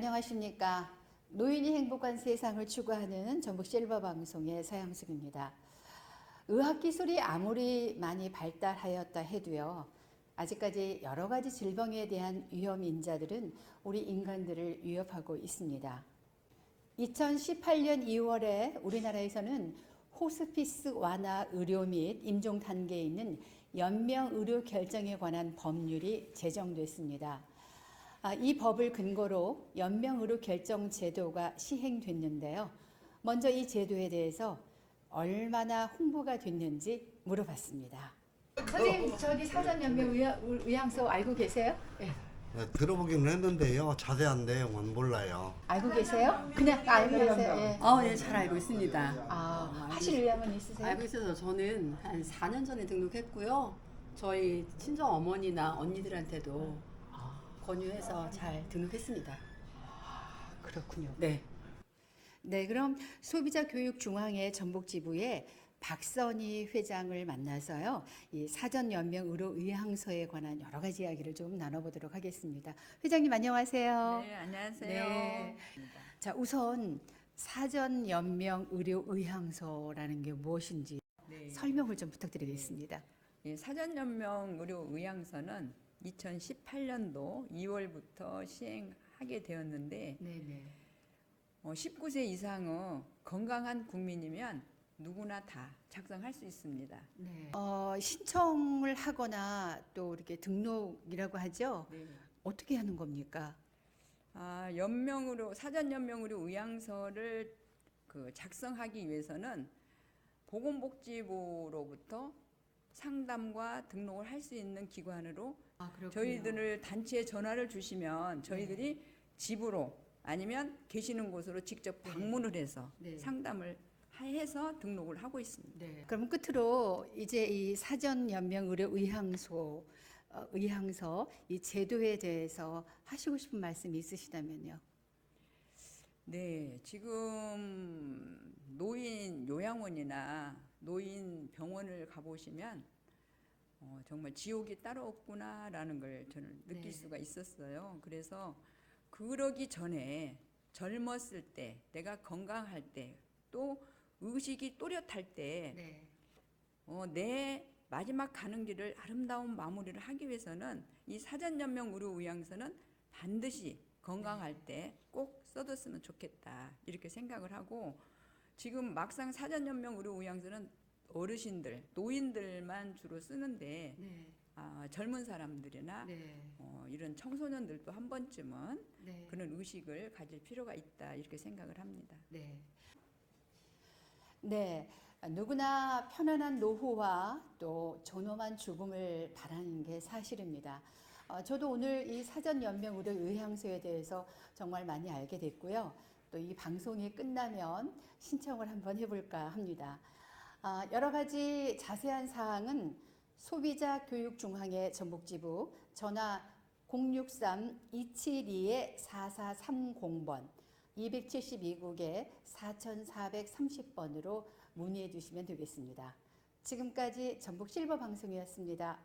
안녕하십니까. 노인이 행복한 세상을 추구하는 전북 실버 방송의 서양숙입니다. 의학 기술이 아무리 많이 발달하였다 해도요, 아직까지 여러 가지 질병에 대한 위험 인자들은 우리 인간들을 위협하고 있습니다. 2018년 2월에 우리나라에서는 호스피스 완화 의료 및 임종 단계에 있는 연명 의료 결정에 관한 법률이 제정됐습니다. 아, 이 법을 근거로 연명 의료 결정 제도가 시행됐는데요. 먼저 이 제도에 대해서 얼마나 홍보가 됐는지 물어봤습니다. 선생님, 저기 사전 연명 의향소 알고 계세요? 네. 네, 들어보기는 했는데요. 자세한 내용은 몰라요. 알고 계세요? 그냥 알고 계세요. 예. 어, 네, 잘 알고 있습니다. 아, 하실 의향은 있으세요? 알고 있어서 저는 한 4년 전에 등록했고요. 저희 친정 어머니나 언니들한테도 권유해서 잘 등록했습니다. 그렇군요. 네. 네, 그럼 소비자 교육 중앙회 전북 지부의 박선희 회장을 만나서요. 이 사전 연명 의료 의향서에 관한 여러 가지 이야기를 좀 나눠보도록 하겠습니다. 회장님 안녕하세요. 네, 안녕하세요. 네. 자, 우선 사전 연명 의료 의향서라는 게 무엇인지 네. 설명을 좀 부탁드리겠습니다. 예, 사전 연명 의료 의향서는 2018년도 2월부터 시행하게 되었는데 네, 네. 어, 19세 이상의 건강한 국민이면 누구나 다 작성할 수 있습니다. 네. 어, 신청을 하거나 또 이렇게 등록이라고 하죠. 네. 어떻게 하는 겁니까? 아, 연명으로 사전 연명으로 의향서를 그 작성하기 위해서는 보건복지부로부터 상담과 등록을 할 수 있는 기관으로 아. 저희들을 단체에 전화를 주시면 저희들이 집으로 아니면 계시는 곳으로 직접 방문을 해서 네. 상담을 해서 등록을 하고 있습니다. 네. 그럼 끝으로 이제 이 사전 연명 의료 의향소 어, 의향서 이 제도에 대해서 하시고 싶은 말씀이 있으시다면요. 네, 지금 노인 요양원이나 노인 병원을 가보시면 어, 정말 지옥이 따로 없구나라는 걸 저는 느낄 네. 수가 있었어요. 그래서 그러기 전에 젊었을 때, 내가 건강할 때, 또 의식이 또렷할 때, 네. 어, 내 마지막 가는 길을 아름다운 마무리를 하기 위해서는 이 사전연명 의료 의향서는 반드시 건강할 때꼭 써뒀으면 좋겠다 이렇게 생각을 하고 지금 막상 사전연명 의료 의향서는 어르신들, 노인들만 주로 쓰는데 네. 아, 젊은 사람들이나 네. 어, 이런 청소년들도 한 번쯤은 네. 그런 의식을 가질 필요가 있다 이렇게 생각을 합니다. 네. 네. 누구나 편안한 노후와 또 존엄한 죽음을 바라는 게 사실입니다. 어, 저도 오늘 이 사전 연명 의료 의향소에 대해서 정말 많이 알게 됐고요. 또 이 방송이 끝나면 신청을 한번 해볼까 합니다. 아, 여러 가지 자세한 사항은 소비자 교육 중앙회 전북지부 전화 063-272-4430번 272국에 4430번으로 문의해 주시면 되겠습니다. 지금까지 전북 실버 방송이었습니다.